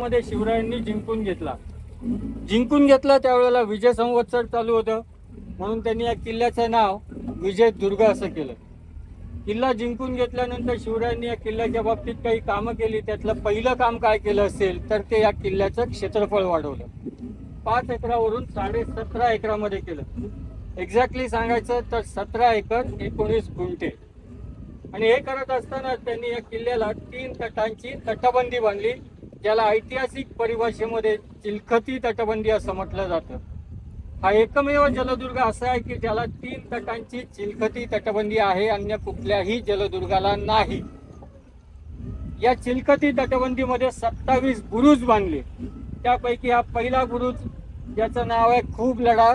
मध्ये शिवरायांनी जिंकून घेतला. जिंकून घेतला त्यावेळेला विजय संवत्सर चालू होतं. म्हणून त्यांनी या किल्ल्याचं नाव विजय दुर्ग असं केलं. किल्ला जिंकून घेतल्यानंतर शिवरायांनी या किल्ल्याच्या बाबतीत काही कामं केली. त्यातलं पहिलं काम काय केलं असेल तर ते या किल्ल्याचं क्षेत्रफळ वाढवलं. पाच एकरावरून साडे सतरा एकरामध्ये केलं. एक्झॅक्टली सांगायचं तर सतरा एकर एकोणीस गुंठे. आणि हे करत असताना त्यांनी या किल्ल्याला तीन तटांची तटबंदी बांधली. ज्याला ऐतिहासिक परिभाषेमध्ये चिलखती तटबंदी असं म्हटलं जातं. हा एकमेव जलदुर्ग असा आहे की ज्याला तीन तटांची चिलखती तटबंदी आहे अन्य कुठल्याही जलदुर्गाला नाही. या चिलखती तटबंदीमध्ये सत्तावीस बुरुज बांधले. त्यापैकी हा पहिला बुरुज ज्याचं नाव आहे खूप लढा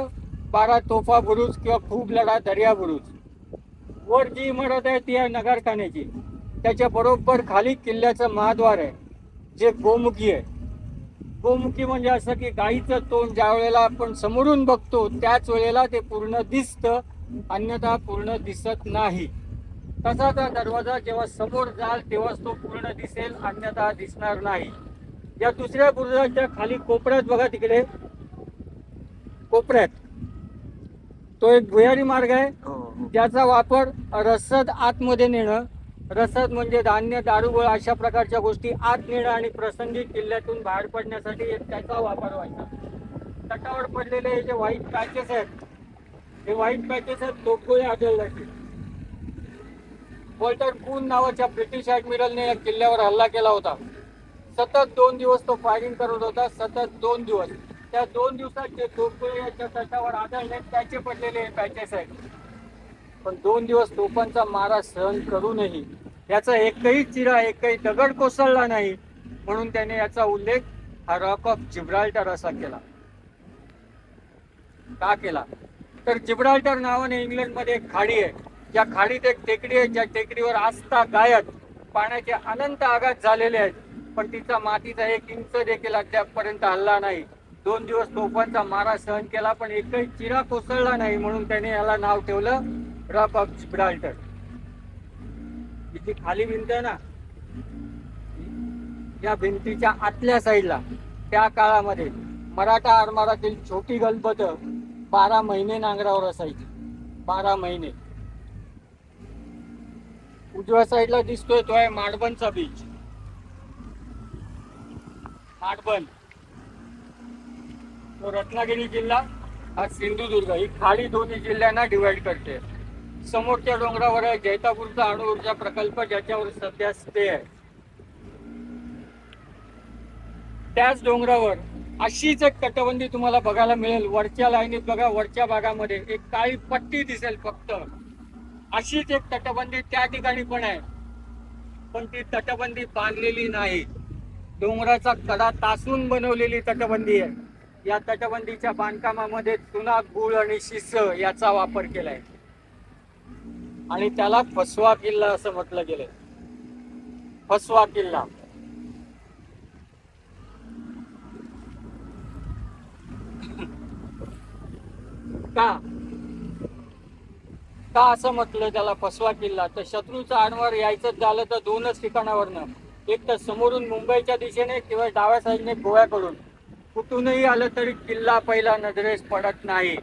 बारा तोफा बुरुज किंवा खूप लढा दर्या बुरुज. वर जी इमारत आहे ती आहे नगरखान्याची त्याच्या बरोबर खाली किल्ल्याचं महाद्वार आहे. जे गोमुखी आहे. गोमुखी म्हणजे असं की गाईचं तोंड ज्या वेळेला आपण समोरून बघतो त्याच वेळेला ते पूर्ण दिसतं अन्यथा पूर्ण दिसत नाही. तसा हा दरवाजा जेव्हा समोर जाल तेव्हाच तो पूर्ण दिसेल अन्यथा दिसणार नाही. या दुसऱ्या बुरुजाच्या खाली कोपऱ्यात बघा तिकडे. कोपऱ्यात. तो एक भुयारी मार्ग आहे. ज्याचा वापर रसद आतमध्ये नेणं रसद म्हणजे धान्य दारुगोळ अशा प्रकारच्या गोष्टी आत नेणं आणि प्रसंगी किल्ल्यातून बाहेर पडण्यासाठी एक त्याचा वापर व्हायचा. तटावर पडलेले हे जे व्हाईट पॅचेस आहेत हे व्हाईट पॅचेस आहेत तोफगोळे आढळले वॉल्टर कून नावाच्या ब्रिटिश ॲडमिरलने या किल्ल्यावर हल्ला केला होता. सतत दोन दिवस तो फायरिंग करत होता सतत दोन दिवस. त्या दोन दिवसात जे तोफगोळे याच्या तटावर आढळले त्याचे पडलेले हे पॅचेस आहेत. पण दोन दिवस तोफांचा मारा सहन करूनही याचा एकही चिरा एकही दगड कोसळला नाही म्हणून त्याने याचा उल्लेख हा रॉक ऑफ जिब्राल्टर असा केला. का केला? तर जिब्राल्टर नावाने इंग्लंडमध्ये एक खाडी आहे. ज्या खाडीत एक टेकडी आहे. ज्या टेकडीवर आस्था गायत पाण्याचे अनंत आघात झालेले आहेत. पण तिचा मातीचा एक इंच देखील अद्यापपर्यंत हल्ला नाही. दोन दिवस तोफांचा मारा सहन केला पण एकही चिरा कोसळला नाही म्हणून त्याने याला नाव ठेवलं ड्रॉप ऑफ जिब्राल्टर जी खाली भिंत आहे ना या भिंतीच्या आतल्या साईडला त्या काळामध्ये मराठा आरमारातील छोटी गणपत बारा महिने नांगरावर असायची. बारा महिने. उजव्या साईडला दिसतोय तो आहे माडबनचा बीच माडबन. तो रत्नागिरी जिल्हा हा सिंधुदुर्ग. ही खाडी दोन्ही जिल्ह्यांना डिवाइड करते. समोरच्या डोंगरावर आहे. जैतापूरचा अणुऊर्जा प्रकल्प ज्याच्यावर सध्या स्टे आहे. त्याच डोंगरावर अशीच एक तटबंदी तुम्हाला बघायला मिळेल. वरच्या लाईनीत बघा वरच्या भागामध्ये एक काळी पट्टी दिसेल फक्त. अशीच एक तटबंदी त्या ठिकाणी पण आहे. पण ती तटबंदी बांधलेली नाही. डोंगराचा कडा तासून बनवलेली तटबंदी आहे. या तटबंदीच्या बांधकामामध्ये चुना गुळ आणि शिस याचा वापर केलाय. आणि त्याला फसवा किल्ला असं म्हटलं गेलंय. फसवा किल्ला. का? का असं म्हटलं त्याला फसवा किल्ला? तर शत्रूचा आडवार यायचं झालं तर दोनच ठिकाणावरनं. एक तर समोरून मुंबईच्या दिशेने किंवा डाव्या साईडने गोव्याकडून. कुठूनही आलं तरी किल्ला पहिला नजरेस पडत नाही.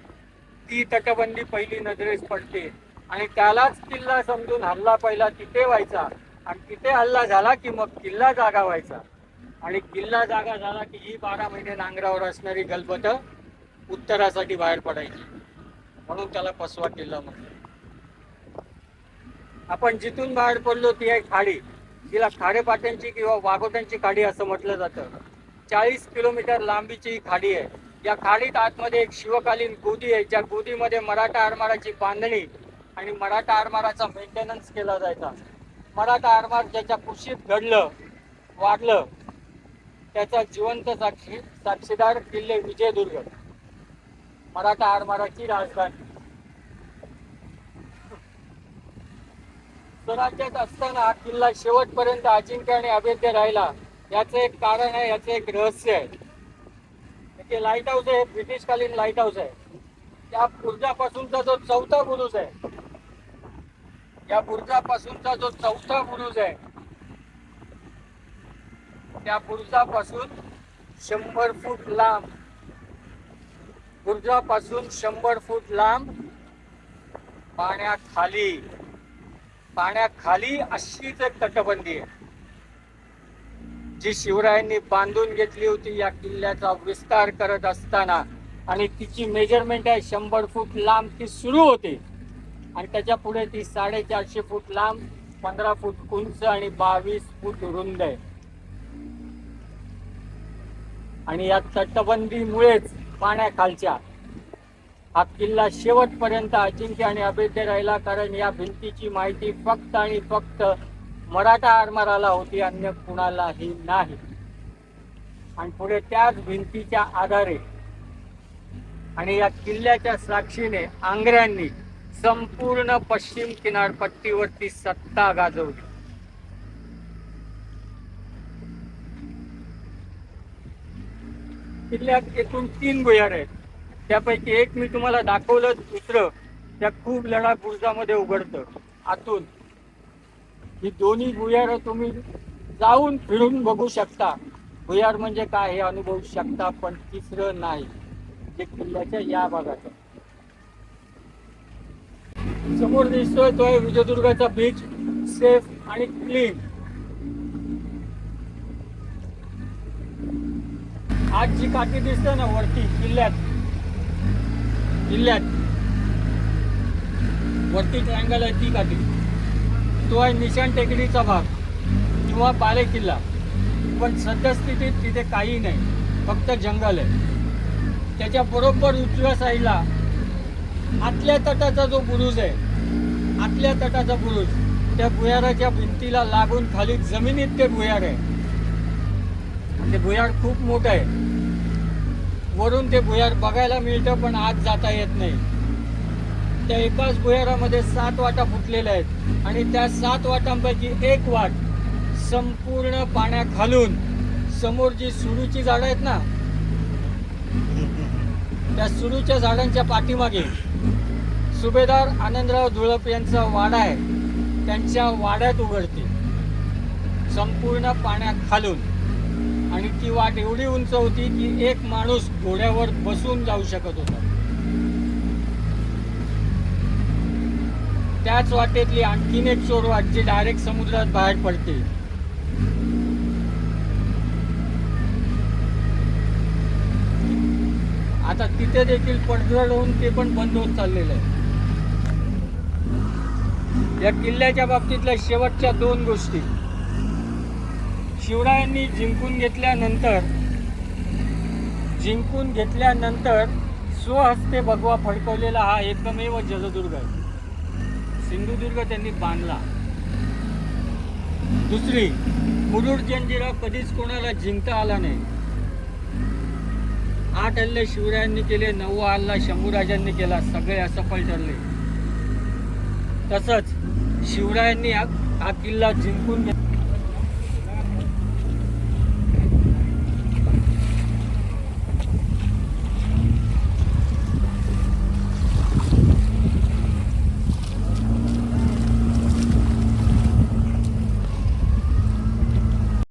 ती तटबंदी पहिली नजरेस पडते. आणि त्यालाच किल्ला समजून हल्ला पहिला तिथे व्हायचा आणि तिथे हल्ला झाला की मग किल्ला जागा व्हायचा. आणि किल्ला जागा झाला की ही बारा महिने नांगरावर असणारी गलबत उत्तरासाठी बाहेर पडायची. म्हणून त्याला पसवा किल्ला म्हटलं आपण जिथून बाहेर पडलो ती आहे खाडी. तिला खारेपाट्यांची किंवा वाघोट्यांची खाडी असं म्हटलं जातं. चाळीस किलोमीटर लांबीची ही खाडी आहे. या खाडीत आतमध्ये एक शिवकालीन गोदी आहे. ज्या गोदीमध्ये मराठा आरमाराची बांधणी आणि मराठा आरमाराचा मेंटेनन्स केला जायचा. मराठा आरमार ज्याच्या कुशीत घडलं वाढलं त्याचा जिवंत साक्षी साक्षीदार किल्ले विजयदुर्ग. मराठा आरमाराची राजधानी. स्वराज्यात असताना हा किल्ला शेवटपर्यंत अजिंक्य आणि अभेद्य राहिला याचं एक कारण आहे याचं एक रहस्य आहे. ते लाइट हाऊस आहे ब्रिटिश कालीन लाइट हाऊस आहे. त्या पूर्जापासूनचा जो चौथा बुरुज आहे या बुरुजापासूनचा जो चौथा बुरुज आहे त्या बुरुजापासून शंभर फूट लांब बुरुजापासून शंभर फूट लांब पाण्याखाली पाण्याखाली अशीच एक तटबंदी आहे. जी शिवरायांनी बांधून घेतली होती या किल्ल्याचा विस्तार करत असताना आणि तिची मेजरमेंट आहे शंभर फूट लांब ती सुरू होते. आणि त्याच्या पुढे ती साडेचारशे फूट लांब पंधरा फूट उंच आणि बावीस फूट रुंद आहे. आणि या तटबंदीमुळेच पाण्याखालच्या हा किल्ला शेवटपर्यंत अजिंक्य आणि अभेद्य राहिला कारण या भिंतीची माहिती फक्त आणि फक्त मराठा आरमाराला होती अन्य कुणालाही नाही. आणि पुढे त्याच भिंतीच्या आधारे आणि या किल्ल्याच्या साक्षीने आंग्र्यांनी संपूर्ण पश्चिम किनारपट्टीवरती सत्ता गाजवली. किल्ल्यात एकूण तीन भुयार आहेत. त्यापैकी एक मी तुम्हाला दाखवलं दुसरं त्या खूप लढा बुर्जामध्ये उघडतं आतून. ही दोन्ही भुयार तुम्ही जाऊन फिरून बघू शकता. भुयार म्हणजे काय हे अनुभवू शकता पण तिसरं नाही. जे किल्ल्याच्या या भागात आहे. समोर दिसतोय तो आहे विजयदुर्गाचा बीच सेफ आणि क्लीन आज जी काठी दिसते ना वरती किल्ल्यात किल्ल्यात वरती ट्रँगल आहे ती काठी. तो आहे निशाण टेकडीचा भाग किंवा बाले किल्ला. पण सद्यस्थितीत तिथे काही नाही फक्त जंगल आहे. त्याच्या बरोबर उजव्या साईडला आतल्या तटाचा जो बुरुज आहे आतल्या तटाचा बुरुज त्या भुयाराच्या भिंतीला लागून खाली जमिनीत ते भुयार आहे. ते भुयार खूप मोठं आहे. वरून ते भुयार बघायला मिळतं पण आत जाता येत नाही. त्या एकाच भुयारामध्ये सात वाटा फुटलेल्या आहेत. आणि त्या सात वाटांपैकी एक वाट संपूर्ण पाण्याखालून समोर जी सुरूची झाडं आहेत ना त्या सुरूच्या झाडांच्या पाठीमागे सुभेदार आनंदराव धुळप यांचा वाडा आहे. त्यांच्या वाड्यात उघडते. संपूर्ण पाण्यात खालून. आणि ती वाट एवढी उंच होती की एक माणूस घोड्यावर बसून जाऊ शकत होता. त्याच वाटेतली आणखीन एक चोरवाट जी डायरेक्ट समुद्रात बाहेर पडते. आता तिथे देखील पडझड होऊन ते पण बंद होत चाललेलं आहे. या किल्ल्याच्या बाबतीतल्या शेवटच्या दोन गोष्टी. शिवरायांनी जिंकून घेतल्यानंतर जिंकून घेतल्यानंतर स्वहस्ते भगवा फडकवलेला हा एकमेव जलदुर्ग आहे. सिंधुदुर्ग त्यांनी बांधला. दुसरी मुरुड जंजिरा कधीच कोणाला जिंकता आला नाही. आठ हल्ले शिवरायांनी केले नववा हल्ला शंभूराजांनी केला सगळे असफल ठरले. तसंच शिवरायांनी हा हा किल्ला जिंकून